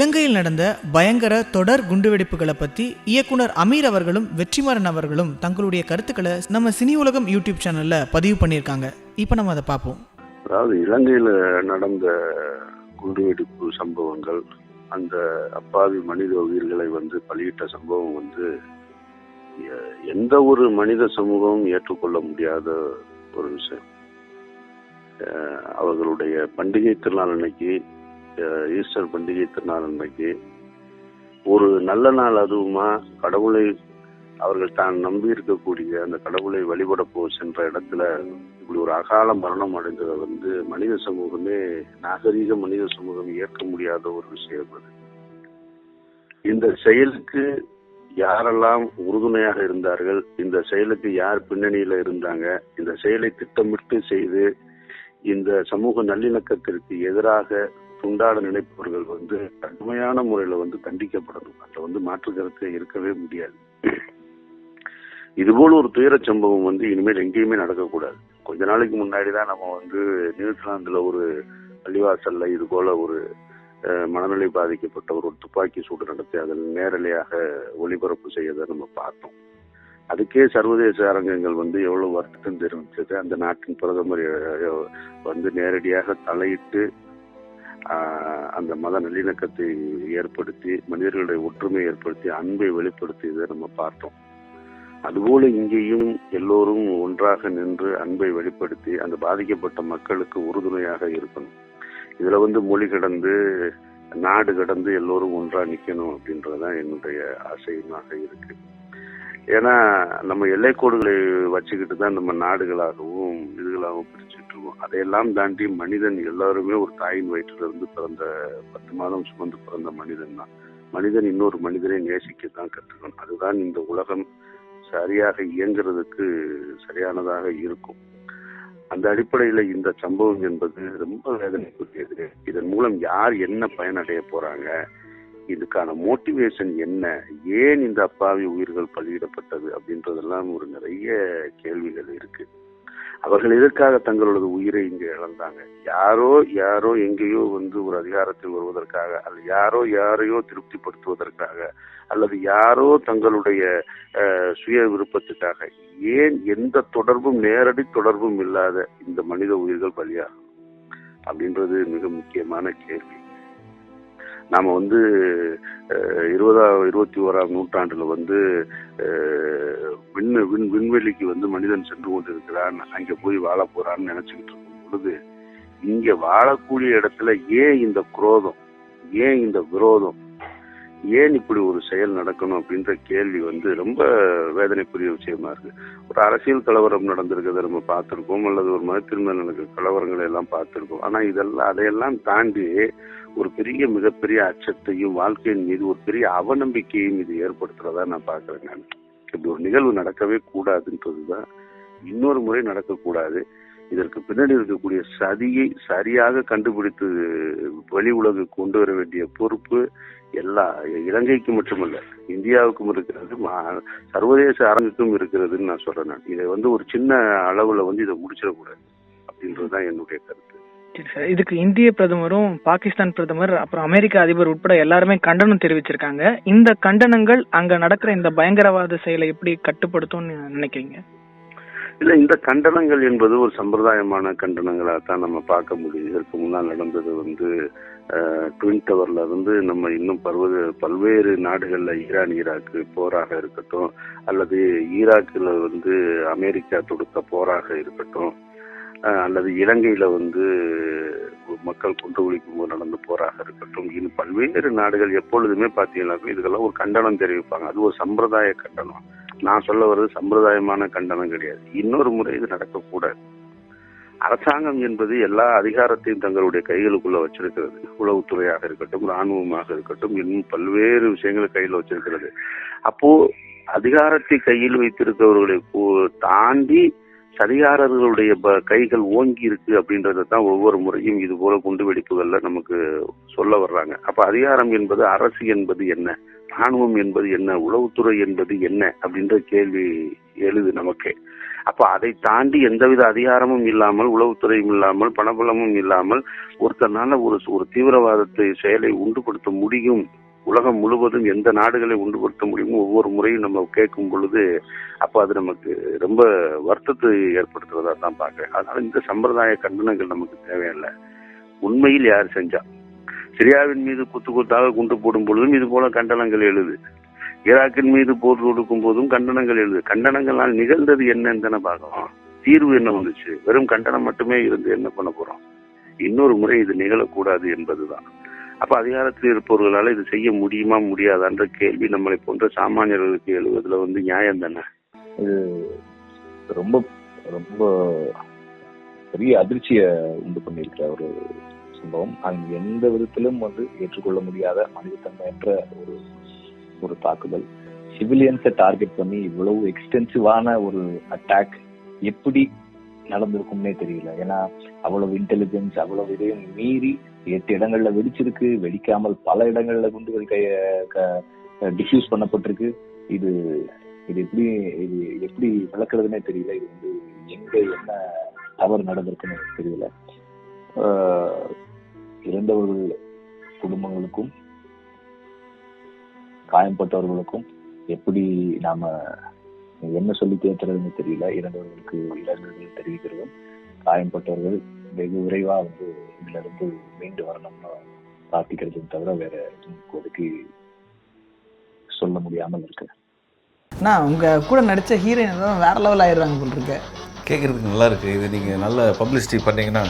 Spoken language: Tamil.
இலங்கையில் நடந்த பயங்கர தொடர் குண்டுவெடிப்புகளை பற்றி இயக்குனர் அமீர் அவர்களும் வெற்றிமாறன் அவர்களும் தங்களுடைய கருத்துக்களை நம்ம சினி உலகம் யூடியூப் சேனலில் பதிவு பண்ணியிருக்காங்க. இப்போ நம்ம அதை பார்ப்போம் அதாவது இலங்கையில் நடந்த குண்டுவெடிப்பு சம்பவங்கள் அந்த அப்பாவி மனித உயிர்களை வந்து பலியிட்ட சம்பவம் வந்து எந்த ஒரு மனித சமூகமும் ஏற்றுக்கொள்ள முடியாத ஒரு விஷயம். அவர்களுடைய பண்டிகை திருநாள் அன்னைக்கு ஈஸ்டர் பண்டிகை திருநாள் அன்றைக்கு ஒரு நல்ல நாள் அதுவுமா கடவுளை அவர்கள் தான் நம்பி இருக்கக்கூடிய அந்த கடவுளை வழிபட போ சென்ற இடத்துல இப்படி ஒரு அகால மரணம் அடைந்ததை வந்து மனித சமூகமே நாகரீக மனித சமூகம் ஏற்க முடியாத ஒரு விஷயம் அது. இந்த செயலுக்கு யாரெல்லாம் உறுதுணையாக இருந்தார்கள் இந்த செயலுக்கு யார் பின்னணியில இருந்தாங்க இந்த செயலை திட்டமிட்டு செய்து இந்த சமூக நல்லிணக்கத்திற்கு எதிராக துண்டாட நினைப்பவர்கள் வந்து கடுமையான முறையில வந்து தண்டிக்கப்படணும். அதுல வந்து மாற்று கருத்து இருக்கவே முடியாது. இதுபோல ஒரு துயரச் சம்பவம் வந்து இனிமேல் எங்கேயுமே நடக்கக்கூடாது. கொஞ்ச நாளைக்கு முன்னாடி தான் நம்ம வந்து நியூசிலாந்துல ஒரு பள்ளிவாசல்ல இது போல ஒரு மனநிலை பாதிக்கப்பட்ட ஒரு துப்பாக்கி சூடு நடத்தி அதில் நேரலையாக ஒளிபரப்பு செய்யதை நம்ம பார்த்தோம். அதுக்கே சர்வதேச அரங்கங்கள் வந்து எவ்வளவு வருத்தம் தெரிவித்தது. அந்த நாட்டின் பிரதமர் வந்து நேரடியாக தலையிட்டு அந்த மத நல்லிணக்கத்தை ஏற்படுத்தி மனிதர்களுடைய ஒற்றுமையை ஏற்படுத்தி அன்பை வெளிப்படுத்தியதை நம்ம பார்த்தோம். அதுபோல இங்கேயும் எல்லோரும் ஒன்றாக நின்று அன்பை வெளிப்படுத்தி அந்த பாதிக்கப்பட்ட மக்களுக்கு உறுதுணையாக இருக்கணும். இதுல வந்து மொழி கடந்து நாடு கடந்து எல்லோரும் ஒன்றா நிக்கணும் அப்படின்றதான் என்னுடைய ஆசையுமாக இருக்கு. ஏன்னா நம்ம எல்லைக்கோடுகளை வச்சுக்கிட்டு தான் நம்ம நாடுகளாகவும் இதுகளாகவும் பிரிச்சுட்டு இருக்கோம். அதையெல்லாம் தாண்டி மனிதன் எல்லாருமே ஒரு தாயின் வயிற்றுல இருந்து பிறந்த பத்து மாதம் சுமந்து பிறந்த மனிதன் தான். மனிதன் இன்னொரு மனிதனை நேசிக்க தான் கற்றுக்கணும். அதுதான் இந்த உலகம் சரியாக இயங்குறதுக்கு சரியானதாக இருக்கும். அந்த அடிப்படையில இந்த சம்பவம் என்பது ரொம்ப வேதனைக்குரியது. இதன் மூலம் யார் என்ன பயனடைய போறாங்க? இதுக்கான மோட்டிவேஷன் என்ன? ஏன் இந்த அப்பாவி உயிர்கள் பலியிடப்பட்டது? அப்படின்றதெல்லாம் ஒரு நிறைய கேள்விகள் இருக்கு. அவர்கள் எதற்காக தங்களது உயிரை இங்கே இழந்தாங்க? யாரோ யாரோ எங்கேயோ வந்து ஒரு அதிகாரத்தில் வருவதற்காக அல்லது யாரோ யாரையோ திருப்திப்படுத்துவதற்காக அல்லது யாரோ தங்களுடைய சுய விருப்பத்துக்காக. ஏன் எந்த தொடர்பும் நேரடி தொடர்பும் இல்லாத இந்த மனித உயிர்கள் பலியாகும்? அப்படின்றது மிக முக்கியமான கேள்வி. நாம் வந்து இருபதா இருபதாம் இருபத்தி ஓராம் நூற்றாண்டுல வந்து விண் விண் விண்வெளிக்கு வந்து மனிதன் சென்று கொண்டிருக்கிறான். அங்கே போய் வாழ போறான்னு நினைச்சுக்கிட்டு இருக்கும் பொழுது இங்கே வாழக்கூடிய இடத்துல ஏன் இந்த குரோதம்? ஏன் இந்த விரோதம்? ஏன் இப்படி ஒரு செயல் நடக்கணும் அப்படின்ற கேள்வி வந்து ரொம்ப வேதனைக்குரிய விஷயமா இருக்கு. ஒரு அரசியல் கலவரம் நடந்திருக்கிறத நம்ம பார்த்திருக்கோம் அல்லது ஒரு மதத்தின் மேல் நடக்கிற கலவரங்களை எல்லாம் பார்த்திருக்கோம் ஆனா இதெல்லாம் அதையெல்லாம் தாண்டி ஒரு பெரிய மிகப்பெரிய அச்சத்தையும் வாழ்க்கையின் மீது ஒரு பெரிய அவநம்பிக்கையும் இது ஏற்படுத்துறதா நான் பாக்குறேன் நான். இப்படி ஒரு நிகழ்வு நடக்கவே கூடாதுன்றதுதான். இன்னொரு முறை நடக்கக்கூடாது. இதற்கு பின்னாடி இருக்கக்கூடிய சதியை சரியாக கண்டுபிடித்து வெளி உலகு கொண்டு வர வேண்டிய பொறுப்பு எல்லா இலங்கைக்கு மட்டுமல்ல இந்தியாவுக்கும் இருக்கிறது மா- சர்வதேச அரங்குக்கும் இருக்கிறதுன்னு நான் சொல்றேன் நான். இதை வந்து ஒரு சின்ன அளவுல வந்து இதை முடிச்சிடக்கூடாது அப்படின்றதுதான் என்னுடைய கருத்து. சரி சார் இதுக்கு இந்திய பிரதமரும் பாகிஸ்தான் பிரதமர் அப்புறம் அமெரிக்க அதிபர் உட்பட எல்லாருமே கண்டனம் தெரிவிச்சிருக்காங்க. இந்த கண்டனங்கள் அங்க நடக்கிற இந்த பயங்கரவாத செயலை எப்படி கட்டுப்படுத்தும்னு நினைக்கிறீங்க? இல்ல இந்த கண்டனங்கள் என்பது ஒரு சம்பிரதாயமான கண்டனங்களாக தான் நம்ம பார்க்க முடியும். இதற்கு முன்னால் நடந்தது வந்து ட்வின் டவர்ல இருந்து நம்ம இன்னும் பர்வத பல்வேறு நாடுகள்ல ஈரான் ஈராக்கு போராக இருக்கட்டும் அல்லது ஈராக்கில் வந்து அமெரிக்கா தொடுத்த போராக இருக்கட்டும் அல்லது இலங்கையில வந்து மக்கள் குண்டு குளிக்கும் போது நடந்த போராக இருக்கட்டும் இன்னும் பல்வேறு நாடுகள் எப்பொழுதுமே பார்த்தீங்கன்னாக்கா இதுக்கெல்லாம் ஒரு கண்டனம் தெரிவிப்பாங்க. அது ஒரு சம்பிரதாய கண்டனம். நான் சொல்ல வர்றது சம்பிரதாயமான கண்டனம் கிடையாது. இன்னொரு முறை இது நடக்கக்கூடாது. அரசாங்கம் என்பது எல்லா அதிகாரத்தையும் தங்களுடைய கைகளுக்குள்ள வச்சிருக்கிறது. உளவுத்துறையாக இருக்கட்டும் ராணுவமாக இருக்கட்டும் இன்னும் பல்வேறு விஷயங்களை கையில் வச்சிருக்கிறது. அப்போ அதிகாரத்தை கையில் வைத்திருப்பவர்களை தாண்டி சதிகாரர்களுடைய ப- கைகள் ஓங்கி இருக்கு அப்படின்றத தான் ஒவ்வொரு முறையும் இது போல குண்டு வெடிப்புகள்ல நமக்கு சொல்ல வர்றாங்க. அப்ப அதிகாரம் என்பது அரசு என்பது என்ன? ராணுவம் என்பது என்ன? உளவுத்துறை என்பது என்ன? அப்படின்ற கேள்வி எழுது நமக்கு. அப்ப அதை தாண்டி எந்தவித அதிகாரமும் இல்லாமல் உளவுத்துறையும் இல்லாமல் பணபலமும் இல்லாமல் ஒருத்தனால ஒரு ஒரு தீவிரவாதத்தை செயலை உண்டுபடுத்த முடியும் உலகம் முழுவதும் எந்த நாடுகளை உண்டுபடுத்த முடியுமோ ஒவ்வொரு முறையும் நம்ம கேட்கும் பொழுது அப்ப அது நமக்கு ரொம்ப வருத்தத்தை ஏற்படுத்துறதா தான் பார்க்குறேன். அதனால இந்த சம்பிரதாய கண்டனங்கள் நமக்கு தேவையில்லை. உண்மையில் யார் செஞ்சா? சிரியாவின் மீது குத்து குத்தாக குண்டு போடும் பொழுதும் இது போல கண்டனங்கள் எழுது. ஈராக்கின் மீது போர் தொடுக்கும் போதும் கண்டனங்கள் எழுது. கண்டனங்களால் நிகழ்ந்தது என்னன்னு தானே தீர்வு என்ன வந்துச்சு? வெறும் கண்டனம் மட்டுமே இருந்து என்ன பண்ண போறோம்? இன்னொரு முறை இது நிகழக்கூடாது என்பதுதான். அப்ப அதிகாரத்தில் இருப்பவர்களால இது செய்ய முடியுமா முடியாதான்ற கேள்வி நம்மளை போன்ற சாமானியர்களுக்கு எழுவதுல வந்து நியாயம் தானே? ரொம்ப ரொம்ப பெரிய அதிர்ச்சியை உண்டு பண்ணியிருக்கிற ஒரு சம்பவம் அங்க எந்த விதத்திலும் வந்து ஏற்றுக்கொள்ள முடியாத மனிதத்தன்மையற்ற ஒரு ஒரு தாக்குதல். சிவிலியன்ஸை டார்கெட் பண்ணி இவ்வளவு எக்ஸ்டென்சிவான ஒரு அட்டாக் எப்படி நடந்திருக்கும்னே தெரியல. ஏன்னா அவ்வளவு இன்டெலிஜென்ஸ் அவ்வளவு இதையும் மீறி எட்டு இடங்கள்ல வெடிச்சிருக்கு. வெடிக்காமல் பல இடங்கள்ல குண்டுகள் டிஃப்யூஸ் பண்ணப்பட்டிருக்கு. இது இது எப்படி இது எப்படி விளக்குறதுனே தெரியல. இது வந்து எங்க என்ன தவறு நடந்திருக்குன்னு தெரியல. இறந்தவர்கள் குடும்பங்களுக்கும் காயம்பட்டவர்களுக்கும் எப்படி நாம என்ன சொல்லி தேத்துறதுன்னு தெரியல. இறந்தவர்களுக்கு இரங்கல்கள் தெரிவிக்கிறதும் காயம்பட்டவர்கள் வெகு விரைவா வந்து இதுல இருந்து மீண்டு வரணும்னு பிரார்த்திக்கிறதும் தவிர வேற இப்போதைக்கு சொல்ல முடியாமல் இருக்கு. நான் உங்க கூட நடிச்ச ஹீரோயின் தான் வேற லெவல் ஆயிடுறாங்க போல் இருக்கு. கேட்குறதுக்கு நல்லா இருக்குது இது நீங்கள் நல்ல பப்ளிசிட்டி பண்ணீங்கன்னா